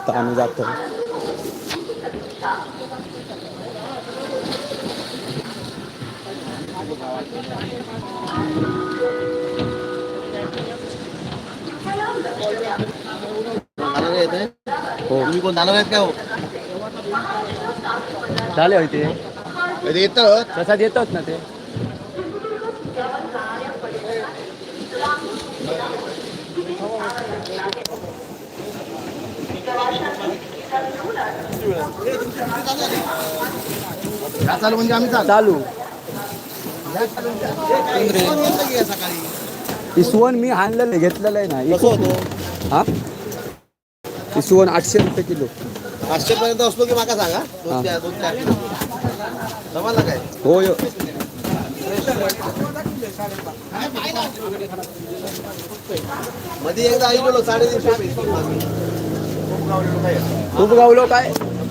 आता आम्ही जातो जाणार आहेत हे? हो तुम्ही कोण जाणार आहेत का हो झाले होय ते कधी येतं तसाच येतात ना ते चालू म्हणजे आम्ही चालू? इसवण मी आणलेलं घेतलेलं आहे ना. होतो? हा? इसवण आठशे रुपये किलो. पाचशे पर्यंत असलो की माका सांगा. हा. दोन चार दोन चार किलो. जमाला काय? हो यो. मध्ये एकदा ऐकलो साडेतीनशे खूप गावलो काय?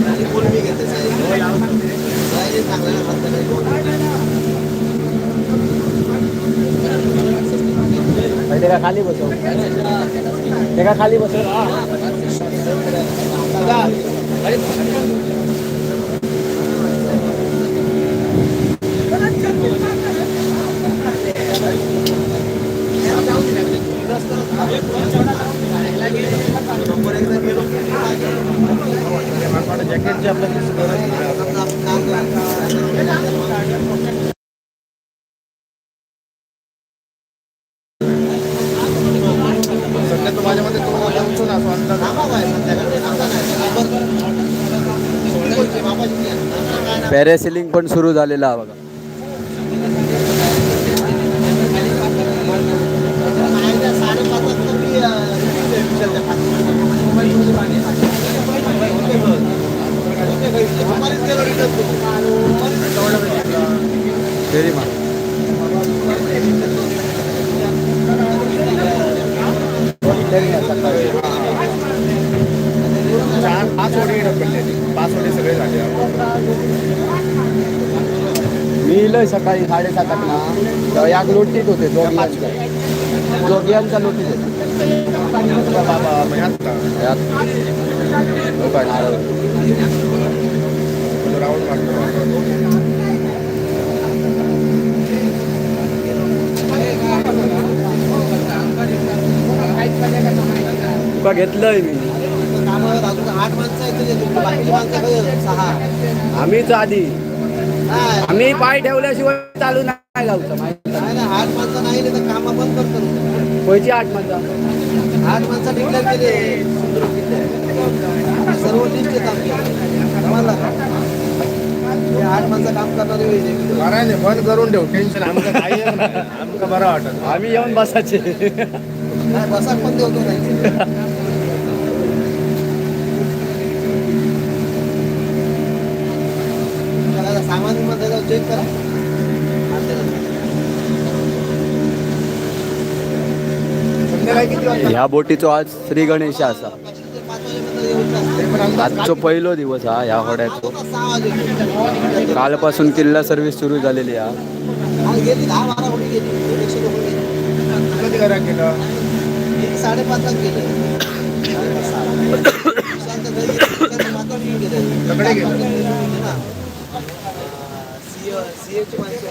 ना, आणि मागले. आणि कोलंबी घेते साहेब. साहेब चांगलं आहे, म्हणतात आहे. ते का खाली बसव ते का खाली बसव नंबर एकदा गेलो की जॅकेटची आपल्याला गरज नाही. सध्या तो माझ्यामध्ये तो बोलतो ना असं अंदाज पॅरासिलिंग पण सुरू झालेलं आहे बघा. फेरी मा चार पाच सगळे झाले मी इलोय सकाळी साडेसात ना तेव्हा या लोटीत होते जोगियांचा जोगियांचा लोटीत होते. बाबा राऊंड मारतो. तुका घेतलंय मी. माणसं माणसं? सहा आम्हीच आधी. आम्ही पाय ठेवल्याशिवाय चालू नाही गावचं आठ माणसं नाही तर कामं बंद करतो कोयची आठ माझा आठ माणसं? डिक्लेअर केले सर्व लिस्ट? हे आठ माणसं काम करणारे बंद करून ठेव टेन्शन आमचं बरं वाटत. आम्ही येऊन बसायचे. नाही बसा पण देतो नाही त्याला सामानमध्ये चेक करा. ह्या बोटीचो आज श्री गणेश असा. आजचो पहिलो दिवस हा ह्या होड्याचो कालपासून किल्ला सर्व्हिस सुरू झालेली हा. गेली. సిహెచ్ మంచి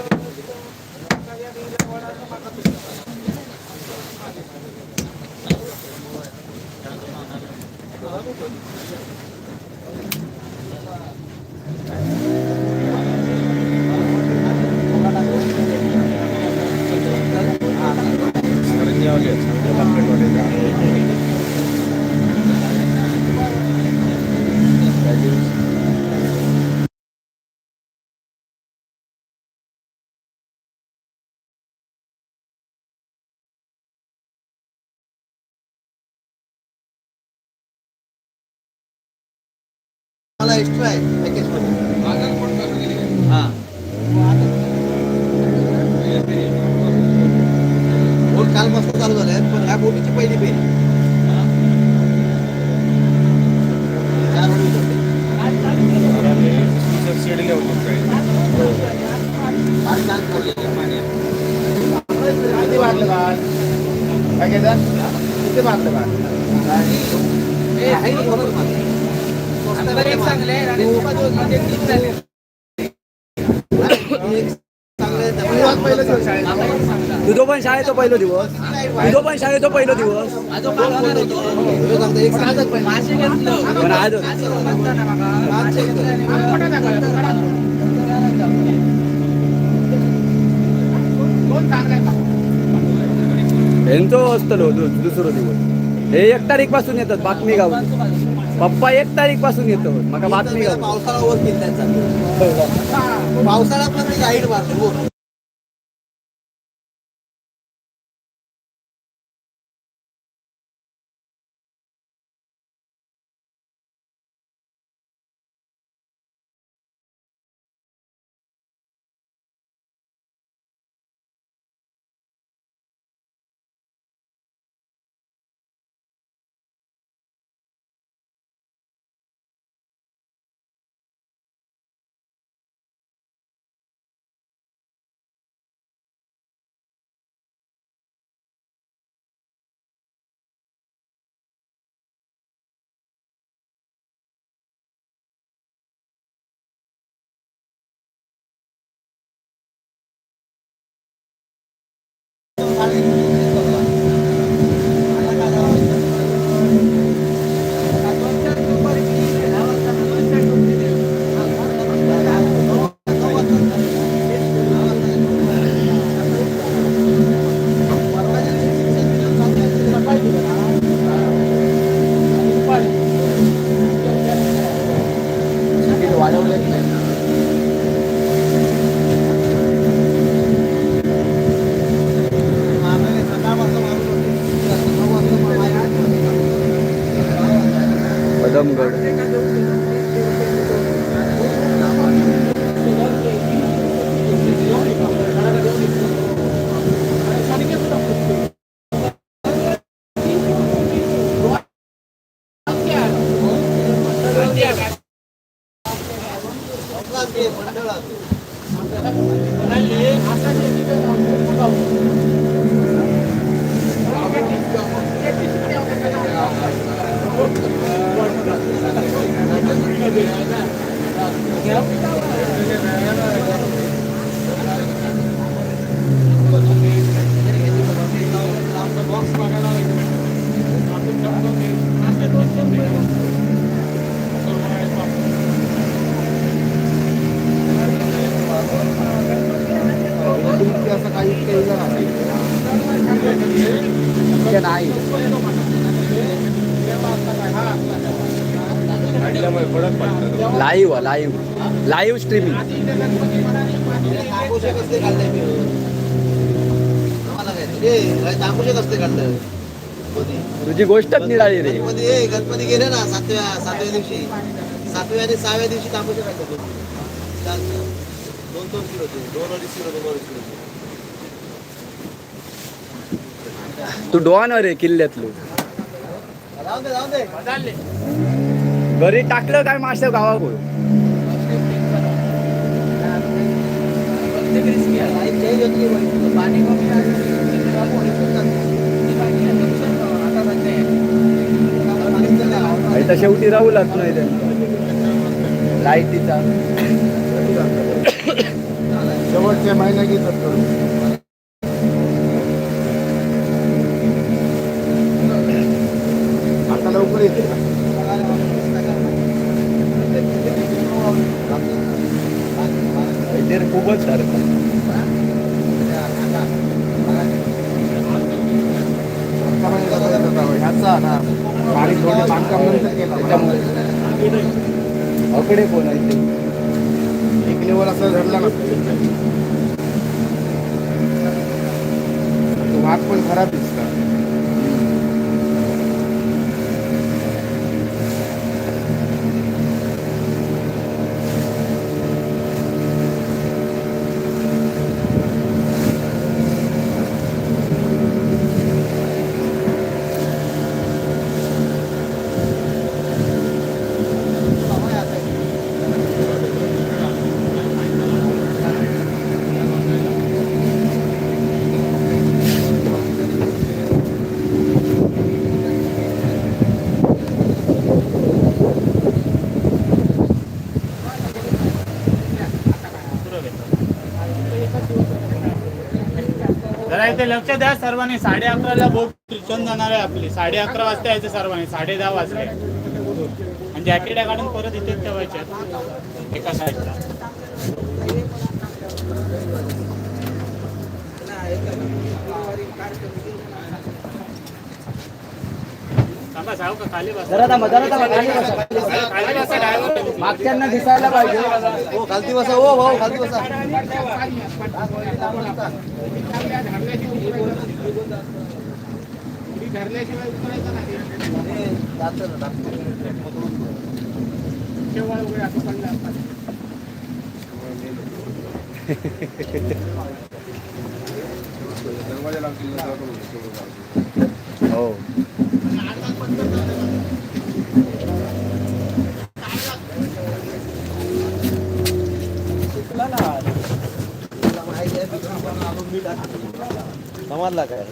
एक्स्ट्रा आहे पॅकेजमध्ये हा। बोट कालपासून चालू झाले पण ह्या बोटीची पहिली फेरी. किती वाटलं घेतात किती वाटलं का आहे ना बरोबर माल. स्वस्त आहे माल. एक चांगलं आहे, सुरुवात पहिलं दिवस शाळेत. तुझो पण शाळेचा पहिलो दिवस. तुझो पण शाळेचा पहिलो दिवस. पण आज यांचो असतलो दुसरो दिवस. हे एक तारीखपासून येतात बातमी गावात पप्पा एक तारीखपासून येतो. मका बातमी पावसाळा पावसाळ्यात पण ते गाईड काढलं मध्ये तुझी गोष्टच निराळी रे. गणपती ए, गणपती गेले ना सातव्या सातव्या दिवशी सातव्या आणि सहाव्या दिवशी तांबूशे काढले दोन दोन किलो दोन अडीच किलो दोन अडीच किलो तू डोन रे किल्ल्यातलो घरी टाकलं काय मासे गावाकडून? पाणी कमी तर शेवटी राहू लागत नाही त्यांचा लाईटीचा. शेवटच्या महिन्या घेतात लवकर येते. खूपच सारखं ह्याचा ना पाणी थोडे बांधकाम नंतर केलं त्याच्यामुळे अकडे कोण आहे ते एक लेवल असं धरला ना तो भाग पण खराब ते लक्ष द्या सर्वांनी. साडे अकराला बोट रिटर्न जाणार आहे आपली. साडे अकरा वाजता यायचं सर्वांनी. साडे दहा वाजले. आणि जॅकेट काढून परत इथेच ठेवायचे. एका साईडला कार्यक्रम जाऊ का खाली बसा जरा थांबा जरा थांबा खाली बसा, मागच्यांना दिसायला पाहिजे. हो खालती बसा. हो भाऊ खालती बसा. धरल्याशिवाय उतरायचं नाही हे. शेवाळ वगैरे असं पडलं असतात. हो हो. समजला काय?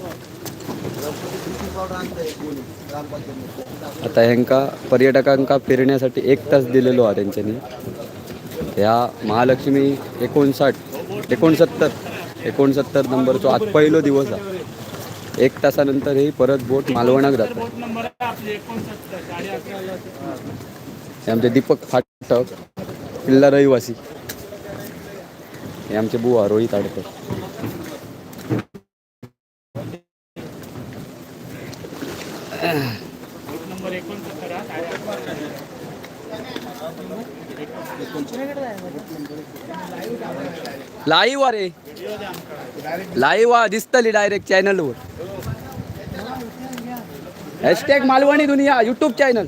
आता ह्यांका पर्यटकांका फिरण्यासाठी एक तास दिलेलो हा त्यांच्यानी. ह्या महालक्ष्मी एकोणसाठ एकोणसत्तर एकोणसत्तर नंबरचो आज पहिलो दिवस आहे. एक तासानंतर ही परत बोट मालवणाक जातात आमचे दीपक फाटक किल्ला रहिवासी. हे आमचे बुवा रोहित आडकर. नंबर एकोणसत्तर हा लाईव्ह रे लाईव्ह आ दिसतली डायरेक्ट चॅनलवर hashtag Malvani Duniya YouTube channel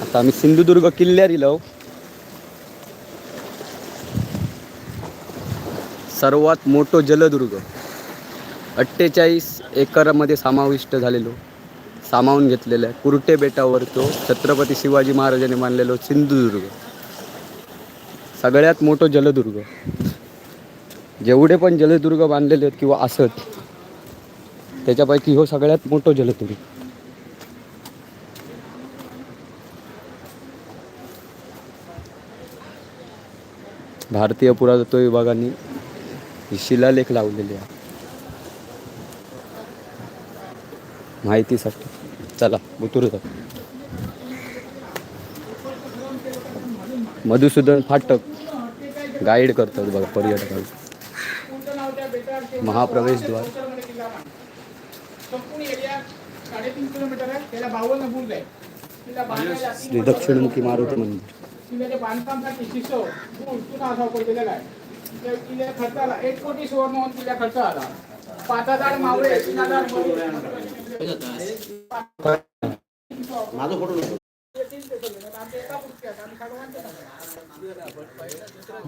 आता आम्ही सिंधुदुर्ग किल्ल्यार इलो सर्वात मोठो जलदुर्ग. अठ्ठेचाळीस एकरमध्ये समाविष्ट झालेलो सामावून घेतलेलं आहे. कुर्टे बेटावर तो छत्रपती शिवाजी महाराजांनी मानलेलो सिंधुदुर्ग. सगळ्यात मोठं जलदुर्ग. जेवढे पण जलदुर्ग बांधलेले आहेत किंवा असत त्याच्यापैकी हो सगळ्यात मोठं जलदुर्ग. भारतीय पुरातत्व विभागाने ही शिलालेख लावलेले आहे. माहितीसाठी. चला उतरू जाऊ. मधुसूदन फाटक गाईड करतात बघा पर्यटकांना. महाप्रवेशद्वार. श्री दक्षिणमुखी मारुती मंदिर. खर्चाला एक कोटी सुवर्ण खर्च आला पाच हजार मावळे तीन हजार माझा फोटो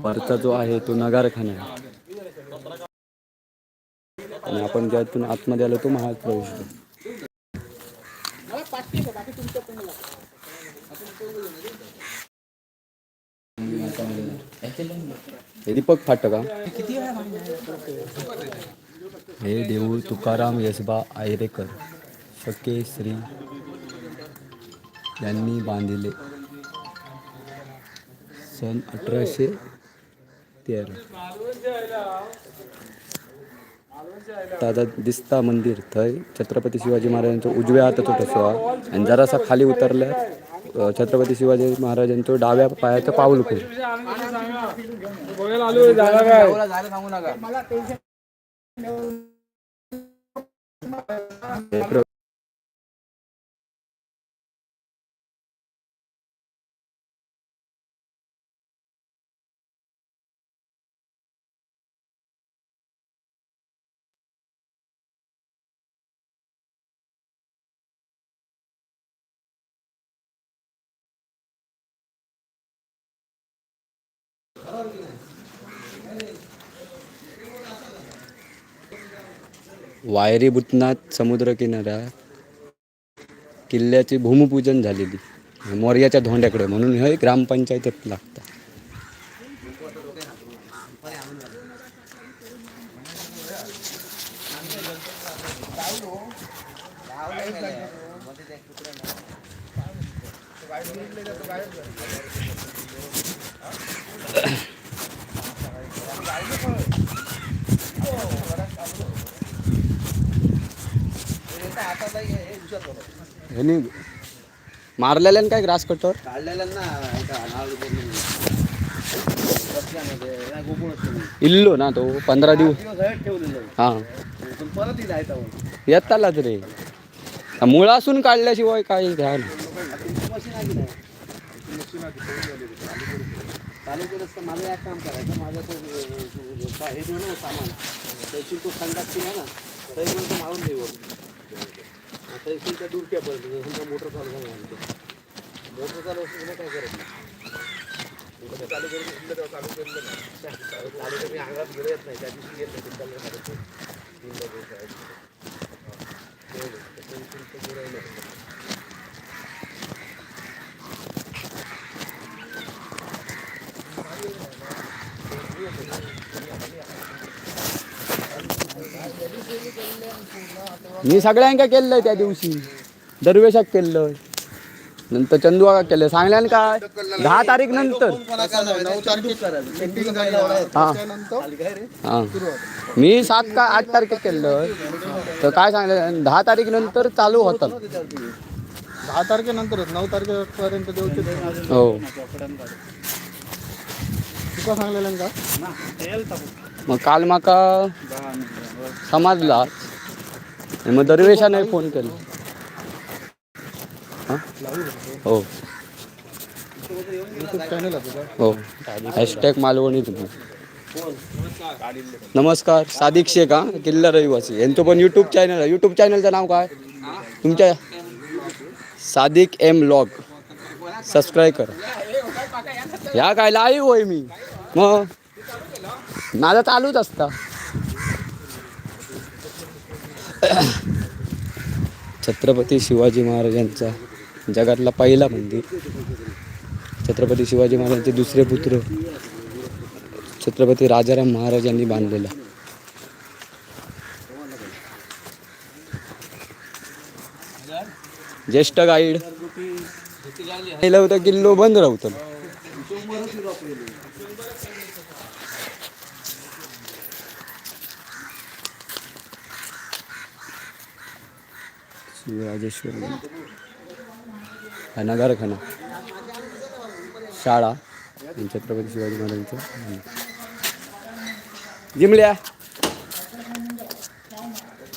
वरचा जो आहे तो नगारखाना आहे. आणि आपण ज्यातून आतमध्ये आलो तो महाग प्रवेश हे दीपक फाट का हे देऊळ तुकाराम यसबा आयरेकर. शके श्री यांनी बांधिले. सन अठराशे तेरा. दादा दिसता मंदिर थंय छत्रपती शिवाजी महाराजांचो उजव्या हाताचो ठसो हा आणि जरासा खाली उतरल्या छत्रपती शिवाजी महाराजांचो डाव्या पायाचं पाऊल खूप वायरी भूतनाथ समुद्रकिनारा किल्ल्याची भूमिपूजन झालेली मोर्याच्या धोंड्याकडे म्हणून हे ग्रामपंचायतीत लागतं ह्यानी मारलेल्यानं काय ग्रास कटर काढलेल्या ना एका नारळ पूर्ण रस्त्यामध्ये या गोकुळ असतो मी. इल्लो ना तो पंधरा दिवस. हा. येतालाच रे मुळासून काढल्याशिवाय काय घ्या माझं एक काम करायचं. माझं तो हे सामान. तहसील तो संडास केला ना तरी पण तो मारून देऊ. तहसीलच्या दुरट्या पडतो समजा मोटर चालू झाला मोटर चालू असतं तर काय करत नाही मोटर चालू करून दिलं तेव्हा चालू केलं ना चालू मी अंगात गेलं येत नाही त्या दिवशी येत नाही चालू करत नाही. तीन दिवस आहे. तेवढं. तहसीलचं गुरं नाही. मी सगळ्यांका केलंय त्या दिवशी. दरवेशाक केलं नंतर चंदुआ केलं सांगल्यान काय? दहा तारीख नंतर. हा. हा. मी सात का आठ तारखेक केलं तर काय सांगलं दहा तारीख नंतर चालू होतं दहा तारखेनंतरच नऊ तारखेपर्यंत देऊचे हो. तुका सांगलेलं का? मग काल माका समजला. मग दरवेशाने फोन केला. हो? हो. हॅशटॅग मालवणी तुम्ही नमस्कार सादिक शेख हा? किल्ला रहिवासी. यांचं पण यूट्यूब चॅनल आहे. यूट्यूब चॅनलचं नाव काय? तुमच्या सादिक एम लॉग. सबस्क्राईब करा. ह्या काय लाईव्ह होय मी. मग? माझा चालूच असता. छत्रपती शिवाजी महाराजांचा जगातला पहिला मंदिर. छत्रपती शिवाजी महाराजांचे दुसरे पुत्र. छत्रपती राजाराम महाराज यांनी बांधलेला. ज्येष्ठ गाईड. पहिलं होतं किल्लो बंद राहतो राजेश्वर। मंदिर. नगरखाना शाळा आणि छत्रपती शिवाजी महाराजांचं। जिमल्या।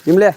जिमल्या।